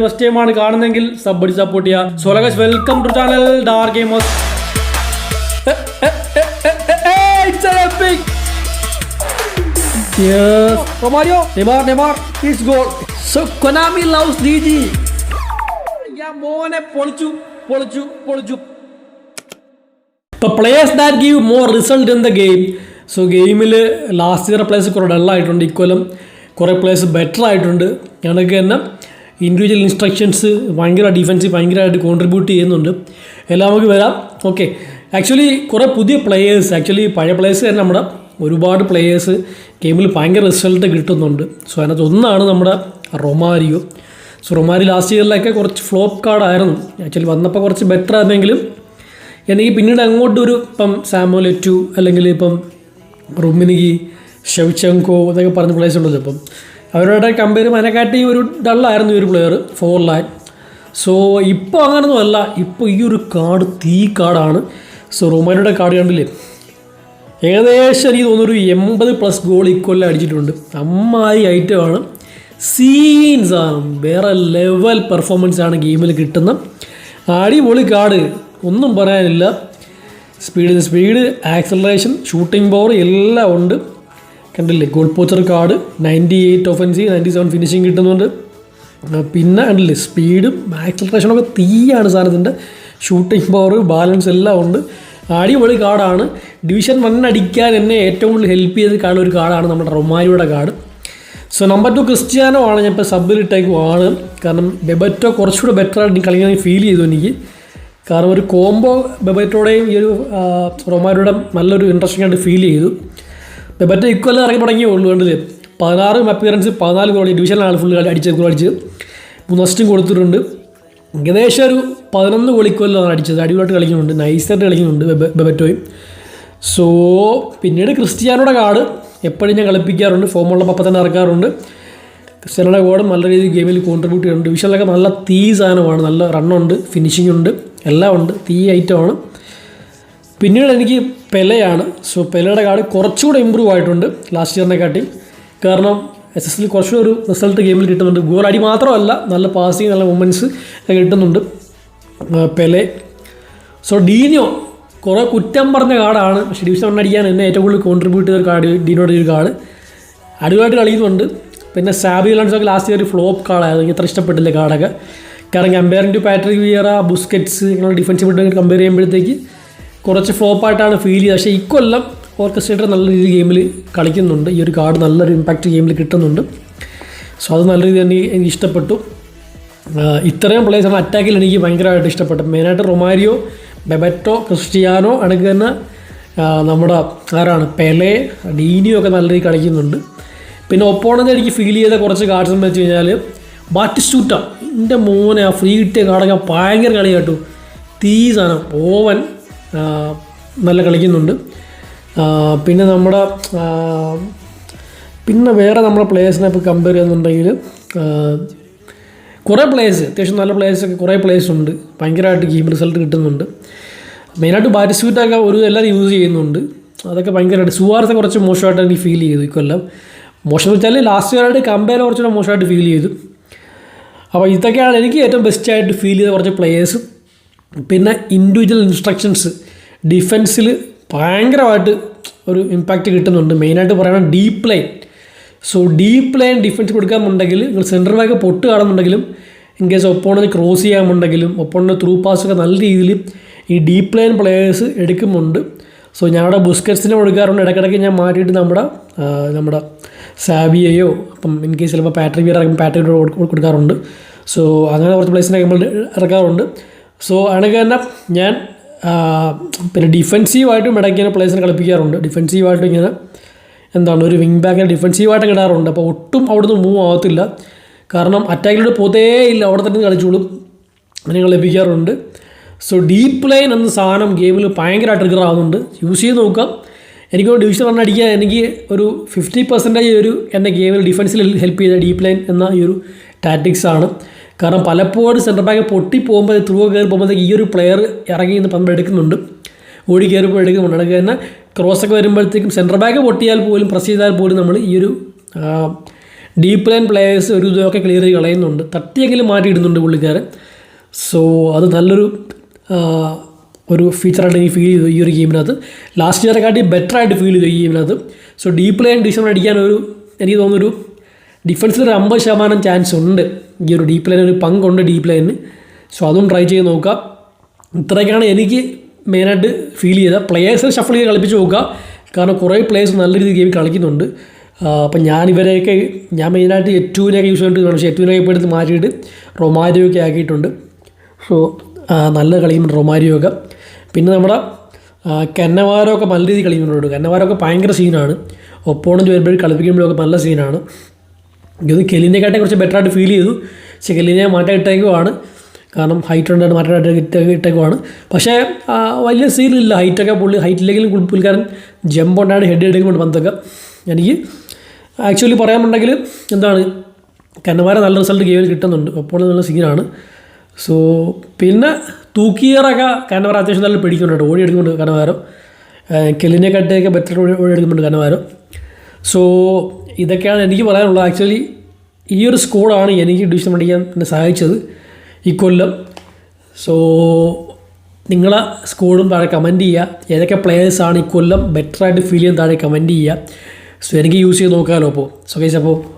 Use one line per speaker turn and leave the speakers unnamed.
First ടൈമാണ് കാണുന്നെങ്കിൽ sub അടി സപ്പോർട്ട് ചെയ്യുക so guys welcome to channel dark gamers! Yes. Romario, Neymar, Neymar, it's goal. So Konami loves DG. Yeah, മോനെ പൊളിച്ചു പൊളിച്ചു പൊളിച്ചു ഇപ്പോൾ players that give more result in the game so ഗെയിമിൽ ലാസ്റ്റ് ഇയർ പ്ലേസ് കുറേ ഡള്ളായിട്ടുണ്ട് ഇക്കൊല്ലം കുറേ പ്ലേസ് ബെറ്റർ ആയിട്ടുണ്ട് ഞങ്ങൾക്ക് തന്നെ ഇൻഡിവിജ്വൽ ഇൻസ്ട്രക്ഷൻസ് ഭയങ്കര ഡിഫൻസ് ഭയങ്കരമായിട്ട് കോൺട്രിബ്യൂട്ട് ചെയ്യുന്നുണ്ട്. എല്ലാം നമുക്ക് വരാം. ഓക്കെ ആക്ച്വലി കുറേ പുതിയ പ്ലെയേഴ്സ് ആക്ച്വലി പഴയ പ്ലെയേഴ്സ് തന്നെ നമ്മുടെ ഒരുപാട് പ്ലെയേഴ്സ് ഗെയിമിൽ ഭയങ്കര റിസൾട്ട് കിട്ടുന്നുണ്ട്. സോ അതിനകത്ത് ഒന്നാണ് നമ്മുടെ റൊമാരിയോ. സോ റൊമാരി ലാസ്റ്റ് ഇയറിലൊക്കെ കുറച്ച് ഫ്ലോപ്പ് കാർഡായിരുന്നു ആക്ച്വലി വന്നപ്പോൾ കുറച്ച് ബെറ്റർ ആയിരുന്നെങ്കിലും എനിക്ക് പിന്നീട് അങ്ങോട്ട് ഒരു ഇപ്പം സാമോലെറ്റു അല്ലെങ്കിൽ ഇപ്പം റുമിനിഗി ഷെവ്ചെങ്കോ എന്നൊക്കെ പറഞ്ഞ പ്ലേസ് ഉണ്ടല്ലോ ഇപ്പം. അവരോട് കമ്പയർ മനക്കാട്ടി ഒരു ഡള്ളായിരുന്നു ഈ ഒരു പ്ലെയർ ഫോർ ലാൻ സോ ഇപ്പോൾ അങ്ങനൊന്നും അല്ല. ഇപ്പോൾ ഈ ഒരു കാർഡ് തീ കാർഡാണ് സോ റൊമാനോയുടെ കാർഡ് കണ്ടില്ലേ? ഏകദേശം എനിക്ക് തോന്നുന്നൊരു എൺപത് പ്ലസ് ഗോൾ ഇക്കൊല്ലം അടിച്ചിട്ടുണ്ട്. അമ്മായി ഐറ്റമാണ് സീൻസ് ആണ്. വേറെ ലെവൽ പെർഫോമൻസ് ആണ് ഗെയിമിൽ കിട്ടുന്ന അടിപൊളി കാർഡ് ഒന്നും പറയാനില്ല. Speed speed acceleration shooting power എല്ലാം ഉണ്ട്. കണ്ടില്ലേ? Goal poacher card ninety eight offensive ninety seven finishing കിട്ടുന്നുണ്ട് പിന്നെ കണ്ടില്ലേ? സ്പീഡും ആക്സലറേഷനൊക്കെ തീയാണ് സാധനത്തിന്റെ. ഷൂട്ടിംഗ് പവർ ബാലൻസ് എല്ലാം ഉണ്ട്. അടിപൊളി കാർഡാണ്. ഡിവിഷൻ വൺ അടിക്കാൻ എന്നെ ഏറ്റവും കൂടുതൽ ഹെൽപ്പ് ചെയ്ത് കാണുന്ന ഒരു കാർഡാണ് നമ്മുടെ റൊമാരിയുടെ card. So number two Cristiano ആണ് ഞാൻ ഇപ്പോൾ സബിലിട്ടേക്കുമാണ് കാരണം ബെബറ്റോ കുറച്ചുകൂടെ ബെറ്റർ ആയിട്ട് കളിക്കാൻ ഫീൽ ചെയ്തു എനിക്ക്. കാരണം ഒരു കോംബോ ബെബറ്റോടെയും ഈ ഒരു റൊമാരിയുടെ നല്ലൊരു ഇൻട്രസ്റ്റിംഗ് ആയിട്ട് ഫീൽ ചെയ്തു. ബെബറ്റോ ഇക്കൊല്ലം ഇറങ്ങി തുടങ്ങി കണ്ടില്ലേ? പതിനാറ് അപ്പിയറൻസ് പതിനാല് ഗോൾ ഡിവിഷനിലാണ് ഫുൾ അടിച്ചത് ഗോൾ അടിച്ചത്. മൂന്ന് അസ്റ്റും കൊടുത്തിട്ടുണ്ട്. ഏകദേശം ഒരു പതിനൊന്ന് ഗോൾ ഇക്കൊല്ലമാണ് അടിച്ചത്. അടിപൊളിയായിട്ട് കളിക്കുന്നുണ്ട്. നൈസായിട്ട് കളിക്കുന്നുണ്ട് ബെബ- ബെബറ്റോയും. സോ പിന്നീട് ക്രിസ്ത്യാനോടെ കാർഡ് എപ്പോഴും ഞാൻ കളിപ്പിക്കാറുണ്ട്. ഫോമുള്ള അപ്പം തന്നെ ഇറക്കാറുണ്ട്. ക്രിസ്ത്യാനോടെ കാർഡ് നല്ല രീതിയിൽ ഗെയിമിൽ കോൺട്രിബ്യൂട്ട് ചെയ്യുന്നുണ്ട്. ഡിവിഷനിലൊക്കെ നല്ല തീ സാധനമാണ്. നല്ല റണ്ണുണ്ട് ഫിനിഷിംഗ് ഉണ്ട് എല്ലാം ഉണ്ട്. തീ ഐറ്റമാണ് പിന്നീട് എനിക്ക് പെലയാണ്. സോ പെലയുടെ കാർഡ് കുറച്ചുകൂടെ ഇമ്പ്രൂവ് ആയിട്ടുണ്ട് ലാസ്റ്റ് ഇയറിനെക്കാട്ടി കാരണം എസ് എസ് എൽ കുറച്ചുകൂടെ ഒരു റിസൾട്ട് ഗെയിമിൽ കിട്ടുന്നുണ്ട്. ഗോൾ അടി മാത്രമല്ല നല്ല പാസിങ് നല്ല മൂമെന്റ്സ് കിട്ടുന്നുണ്ട്. പെലെ. സോ ഡീനിയോ കുറേ കുറ്റം പറഞ്ഞ കാർഡാണ് പക്ഷേ ഡിവിഷൻ വണ്ണടിക്കാൻ എന്നെ ഏറ്റവും കൂടുതൽ കോൺട്രിബ്യൂട്ട് ചെയ്ത ഒരു കാർഡ് ഡീനോയുടെ ഒരു കാർഡ് അടിപൊളിയായിട്ട് കളിയുന്നുണ്ട് പിന്നെ സാബി ലൺസൊക്കെ ലാസ്റ്റ് ഇയർ ഫ്ലോപ്പ് കാർഡായിരുന്നു എനിക്ക് ഇഷ്ടപ്പെട്ടില്ല കാർഡൊക്കെ കാരണം comparing to Patrick Vieira Busquets ഇങ്ങനെ ഡിഫൻസീവ് കമ്പയർ ചെയ്യുമ്പോഴത്തേക്ക് കുറച്ച് ഫ്ലോപ്പായിട്ടാണ് ഫീൽ ചെയ്തത്. പക്ഷേ ഇക്കൊല്ലം ഓർക്കസ്ട്രേറ്റർ നല്ല രീതിയിൽ ഗെയിമിൽ കളിക്കുന്നുണ്ട്. ഈ ഒരു കാർഡ് നല്ലൊരു ഇമ്പാക്റ്റ് ഗെയിമിൽ കിട്ടുന്നുണ്ട്. സോ അത് നല്ല രീതിയിൽ തന്നെ എനിക്ക് ഇഷ്ടപ്പെട്ടു. ഇത്രയും പ്ലേയേഴ്സാണ് അറ്റാക്കിൽ എനിക്ക് ഭയങ്കരമായിട്ട് ഇഷ്ടപ്പെട്ടത്. മെയിനായിട്ട് റൊമാരിയോ ബെബറ്റോ ക്രിസ്റ്റിയാനോ അണക്ക് തന്നെ നമ്മുടെ ആരാണ്? പെലെ ഡീനിയോ ഒക്കെ നല്ല രീതിയിൽ കളിക്കുന്നുണ്ട്. പിന്നെ ഒപ്പോണെന്ന് എനിക്ക് ഫീൽ ചെയ്ത കുറച്ച് കാർഡ്സ് എന്ന് വെച്ച് കഴിഞ്ഞാൽ ബാറ്റിസ്റ്റൂട്ട എന്റെ മോനെ ആ ഫ്രീ കിട്ടിയ കാർഡൊക്കെ ഭയങ്കര കളി കേട്ടു. തീ സാധനം ഓവൻ നല്ല കളിക്കുന്നുണ്ട്. പിന്നെ നമ്മുടെ പിന്നെ വേറെ നമ്മുടെ പ്ലേയേഴ്സിനെ ഇപ്പോൾ കമ്പയർ ചെയ്യുന്നുണ്ടെങ്കിൽ കുറേ പ്ലേയേഴ്സ് അത്യാവശ്യം നല്ല പ്ലേയേഴ്സൊക്കെ കുറേ പ്ലേയേഴ്സ് ഉണ്ട്. ഭയങ്കരമായിട്ട് ഗെയിം റിസൾട്ട് കിട്ടുന്നുണ്ട്. മെയിനായിട്ട് ബാറ്റ് സ്വീറ്റൊക്കെ ഒരു എല്ലാവരും യൂസ് ചെയ്യുന്നുണ്ട്. അതൊക്കെ ഭയങ്കരമായിട്ട് സുവാർത്ത കുറച്ച് മോശമായിട്ട് എനിക്ക് ഫീൽ ചെയ്തു ഇക്കൊല്ലം മോശം എന്ന് വെച്ചാൽ ലാസ്റ്റ് ഇയറായിട്ട് കമ്പയർ കുറച്ചുകൂടെ മോശമായിട്ട് ഫീൽ ചെയ്തു. അപ്പോൾ ഇതൊക്കെയാണ് എനിക്ക് ഏറ്റവും ബെസ്റ്റായിട്ട് ഫീൽ ചെയ്ത കുറച്ച് പ്ലേയേഴ്സ് പിന്നെ ഇൻഡിവിജ്വൽ ഇൻസ്ട്രക്ഷൻസ് ഡിഫൻസിൽ ഭയങ്കരമായിട്ട് ഒരു ഇമ്പാക്റ്റ് കിട്ടുന്നുണ്ട്. മെയിനായിട്ട് പറയുന്നത് deep line so deep line defence കൊടുക്കാമെന്നുണ്ടെങ്കിൽ നിങ്ങൾ സെന്റർ ബാക്ക് പൊട്ട് കാണുന്നുണ്ടെങ്കിലും ഇൻ കേസ് ഒപ്പോണന് ക്രോസ് ചെയ്യാമെന്നുണ്ടെങ്കിലും ഒപ്പോണന് ത്രൂ പാസ്സൊക്കെ നല്ല രീതിയിൽ ഈ ഡീപ്പ് ലൈൻ പ്ലെയേഴ്സ് എടുക്കുന്നുണ്ട്. സോ ഞങ്ങളുടെ ബുസ്കറ്റ്സിനെ കൊടുക്കാറുണ്ട്. ഇടയ്ക്കിടയ്ക്ക് ഞാൻ മാറ്റിയിട്ട് നമ്മുടെ നമ്മുടെ സാബിയയോ അപ്പം ഇൻ കേസ് ചിലപ്പോൾ പാട്രിക് വിയർ ഇറങ്ങും പാട്രിക് കൊടുക്കാറുണ്ട്. സോ അങ്ങനെ കുറച്ച് പ്ലേസിനെ നമ്മൾ ഇറക്കാറുണ്ട്. സോ അണക്ക് തന്നെ ഞാൻ പിന്നെ ഡിഫെൻസീവായിട്ടും ഇടയ്ക്ക് ഇങ്ങനെ പ്ലേസിനെ കളിപ്പിക്കാറുണ്ട്. ഡിഫെൻസീവായിട്ടും ഇങ്ങനെ എന്താണ് ഒരു വിങ് ബാക്കിനെ ഡിഫെൻസീവായിട്ട് കിടാറുണ്ട് അപ്പോൾ ഒട്ടും അവിടുന്ന് മൂവ് ആവത്തില്ല. കാരണം അറ്റാക്കിലൂടെ പോതേ ഇല്ല. അവിടെ തന്നെ കളിച്ചോളും. അങ്ങനെ ലഭിക്കാറുണ്ട്. സോ ഡീപ്പ് ലൈൻ എന്ന സാധനം ഗെയിമിൽ ഭയങ്കര ട്രിഗർ ആവുന്നുണ്ട്. യൂസ് ചെയ്ത് നോക്കാം. എനിക്ക് ഡിവിഷൻ റൺ അടിക്കാൻ എനിക്ക് ഒരു ഫിഫ്റ്റി പെർസെന്റേജ് ഒരു എന്റെ ഗെയിമിൽ ഡിഫൻസിൽ ഹെൽപ്പ് ചെയ്ത ഡീപ്പ് ലൈൻ എന്ന ഈ ഒരു ടാറ്റിക്സ് ആണ്. കാരണം പലപ്പോഴും സെന്റർ ബാക്ക് പൊട്ടി പോകുമ്പോൾ ത്രൂ കയറി പോകുമ്പോഴത്തേക്ക് ഈ ഒരു പ്ലെയർ ഇറങ്ങി നിന്ന് പമ്പ് എടുക്കുന്നുണ്ട്. ഓടി കയറിപ്പോൾ എടുക്കുന്നുണ്ട്. അതൊക്കെ തന്നെ ക്രോസ് ഒക്കെ വരുമ്പോഴത്തേക്കും സെന്റർ ബാക്ക് പൊട്ടിയാൽ പോലും പ്രസ് ചെയ്താൽ പോലും നമ്മൾ ഈ ഒരു ഡീപ്പ് ലൈൻ പ്ലേയേഴ്സ് ഒരു ഇതൊക്കെ ക്ലിയർ ചെയ്ത് കളയുന്നുണ്ട്. തട്ടിയെങ്കിലും മാറ്റിയിടുന്നുണ്ട് പുള്ളിക്കാരൻ. സോ അത് നല്ലൊരു ഒരു ഫീച്ചറായിട്ട് എനിക്ക് ഫീൽ ചെയ്തു ഈ ഒരു ഗെയിമിനകത്ത് ലാസ്റ്റ് ഇയറെക്കാട്ടി ബെറ്റർ ആയിട്ട് ഫീൽ ചെയ്തു ഈ ഗെയിമിനകത്ത് സോ ഡീപ്പ് ലൈൻ ഡിസിഷൻ അടിക്കാൻ ഒരു എനിക്ക് തോന്നുന്നൊരു ഡിഫൻസിൽ ഒരു അമ്പത് ശതമാനം ചാൻസ് ഉണ്ട്. ഈ ഒരു ഡീപ്പ് ഒരു പങ്കുണ്ട് ഡീപ്പ് ലൈനിന് സോ അതും ട്രൈ ചെയ്ത് നോക്കാം. ഇത്രയൊക്കെയാണ് എനിക്ക് മെയിനായിട്ട് ഫീൽ ചെയ്തത്. പ്ലേയേഴ്സിനെ ഷഫിൾ ചെയ്ത് കളിപ്പിച്ച് നോക്കുക. കാരണം കുറേ പ്ലേയേഴ്സ് നല്ല രീതിയിൽ ഗെയിം കളിക്കുന്നുണ്ട്. അപ്പം ഞാൻ ഇവരെയൊക്കെ ഞാൻ മെയിനായിട്ട് എറ്റുവിനെയൊക്കെ യൂസ് ചെയ്തിട്ട് പക്ഷേ എറ്റുവിനൊക്കെ ഇപ്പോൾ എടുത്ത് മാറ്റിയിട്ട് റൊമാരിയോ ഒക്കെ ആക്കിയിട്ടുണ്ട്. സോ നല്ല കളിയും റൊമാരിയോ ഒക്കെ. പിന്നെ നമ്മുടെ കന്നവാരമൊക്കെ നല്ല രീതിയിൽ കളിക്കുന്നുണ്ട് കന്നവാരമൊക്കെ ഭയങ്കര സീനാണ് ഒപ്പോണന്റ് വരുമ്പോഴും കളിപ്പിക്കുമ്പോഴൊക്കെ നല്ല സീനാണ് ഇത് കെലിനെക്കാട്ടെ കുറച്ച് ബെറ്റർ ആയിട്ട് ഫീൽ ചെയ്തു. പക്ഷേ കെലിനെ മാറ്റാൻ ഇട്ടേക്കുവാണ് കാരണം ഹൈറ്റ് ഉണ്ടായിട്ട് മാറ്റാൻ ഇട്ട ഇട്ടേക്കുവാണ്. പക്ഷേ വലിയ സീനില്ല ഹൈറ്റൊക്കെ പുള്ളി ഹൈറ്റില്ലെങ്കിലും പുള്ളി- പുള്ളിക്കാരൻ ജമ്പ് ഉണ്ടായിട്ട് ഹെഡ് എടുക്കുന്നുണ്ട് പന്തൊക്കെ. എനിക്ക് ആക്ച്വലി പറയാമുണ്ടെങ്കിൽ എന്താണ് കന്നമാരെ നല്ല റിസൾട്ട് ഗെയിമിൽ കിട്ടുന്നുണ്ട്. അപ്പോൾ നല്ല സീനാണ് സോ പിന്നെ തൂക്കിയറൊക്കെ കന്നവാര അത്യാവശ്യം നല്ല പിടിക്കുന്നുണ്ട് ഓടി എടുക്കുന്നുണ്ട് കന്നവാരം കെലിനെ കട്ടയൊക്കെ ബെറ്റർ ഓടി ഓടി എടുക്കുന്നുണ്ട് കന്നവാരം സോ ഇതൊക്കെയാണ് എനിക്ക് പറയാനുള്ളത്. ആക്ച്വലി ഈ ഒരു സ്കൂളാണ് എനിക്ക് ഡിവിഷൻ പഠിക്കാൻ എന്നെ സഹായിച്ചത് ഈ കൊല്ലം. സോ നിങ്ങളെ സ്കൂളും താഴെ കമന്റ് ചെയ്യുക. ഏതൊക്കെ പ്ലേയേഴ്സാണ് ഈ കൊല്ലം ബെറ്ററായിട്ട് ഫീൽ ചെയ്യാൻ താഴെ കമന്റ് ചെയ്യുക. സോ എനിക്ക് യൂസ് ചെയ്ത് നോക്കാമല്ലോ അപ്പോൾ. സോ കേസ് അപ്പോൾ